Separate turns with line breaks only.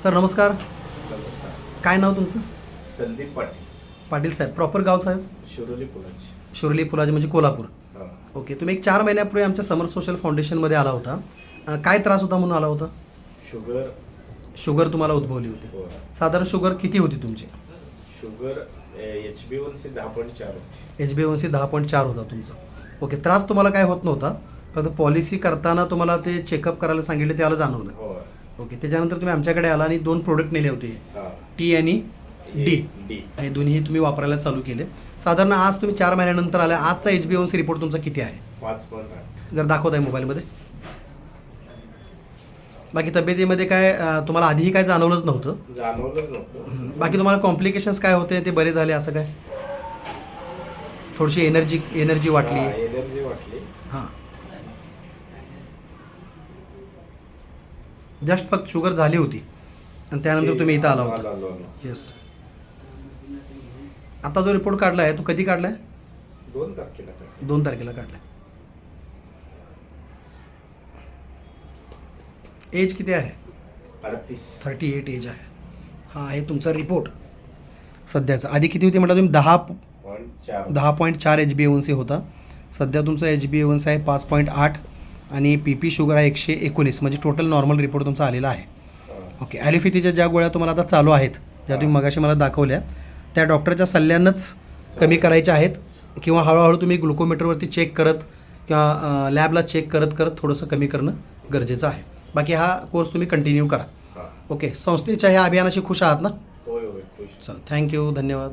Sir नमस्कार. काय नाव तुमचं?
संदीप पाटील.
पाटील साहेब प्रॉपर गाव साहेब?
शिरोली पुलाची.
शिर्ली फुलाजी म्हणजे कोल्हापूर.
हा.
ओके तुम्ही एक चार महिन्यापूर्वी आमच्या समर सोशल फाउंडेशनमध्ये आला होता. अं, काय त्रास होता म्हणून आला होता?
शुगर.
शुगर तुम्हाला उद्भवली होती.
हो.
साधारण शुगर किती होती तुमची?
Sugar H B one C दहा पॉईंट चार होती.
एच बी सी दहा पॉईंट चार होता तुमचा. ओके त्रास तुम्हाला काय होत नव्हता. फक्त पॉलिसी करताना तुम्हाला ते चेकअप करायला सांगितले त्याला जाणवलं.
हो.
ओके त्याच्यानंतर तुम्ही आमच्याकडे आला आणि दोन प्रोडक्ट नेले होते. टी आणि डी
डी
हे दोन्ही तुम्ही वापरायला चालू केले. साधारण आज तुम्ही चार महिन्यानंतर आल्या आजचा H B one C report तुमचा किती आहे? जर दाखवत आहे मोबाईलमध्ये. बाकी तब्येतीमध्ये काय तुम्हाला आधीही काय जाणवलंच नव्हतं?
जाणवलंच नव्हतं.
बाकी तुम्हाला कॉम्प्लिकेशन्स काय होते? ते बरे झाले असं काय? थोडीशी एनर्जी एनर्जी वाटली.
एनर्जी वाटली.
हां. जस्ट फक्त शुगर झाली होती. आणि त्यानंतर तुम्ही इथं आला होता. येस आता जो रिपोर्ट काढला आहे तो कधी काढला आहे?
दोन तारखेला
दोन तारखेला काढला एज किती आहे?
अडतीस.
थर्टी एट एज आहे. हा आहे तुमचा रिपोर्ट सध्याचा. आधी किती होती म्हटलं तुम्ही? दहा दहा पॉईंट चार एच बी एवन सी होता. सध्या तुमचा एच बी एवन सी आहे पाच पॉईंट आठ. आणि पी पी शुगर आहे एकशे एकोणीस. म्हणजे टोटल नॉर्मल रिपोर्ट तुमचा आलेला आहे. ओके ॲलिफितीच्या ज्या गोळ्या तुम्हाला आता चालू आहेत ज्या तुम्ही मगाशी मला दाखवल्या त्या डॉक्टरच्या सल्ल्यानंच कमी करायच्या आहेत किंवा हळूहळू तुम्ही ग्लुकोमीटरवरती चेक करत किंवा लॅबला चेक करत करत थोडंसं कमी करणं गरजेचं आहे. बाकी हा कोर्स तुम्ही कंटिन्यू करा. ओके संस्थेच्या ह्या अभियानाशी खुश आहात ना? चल थँक्यू धन्यवाद.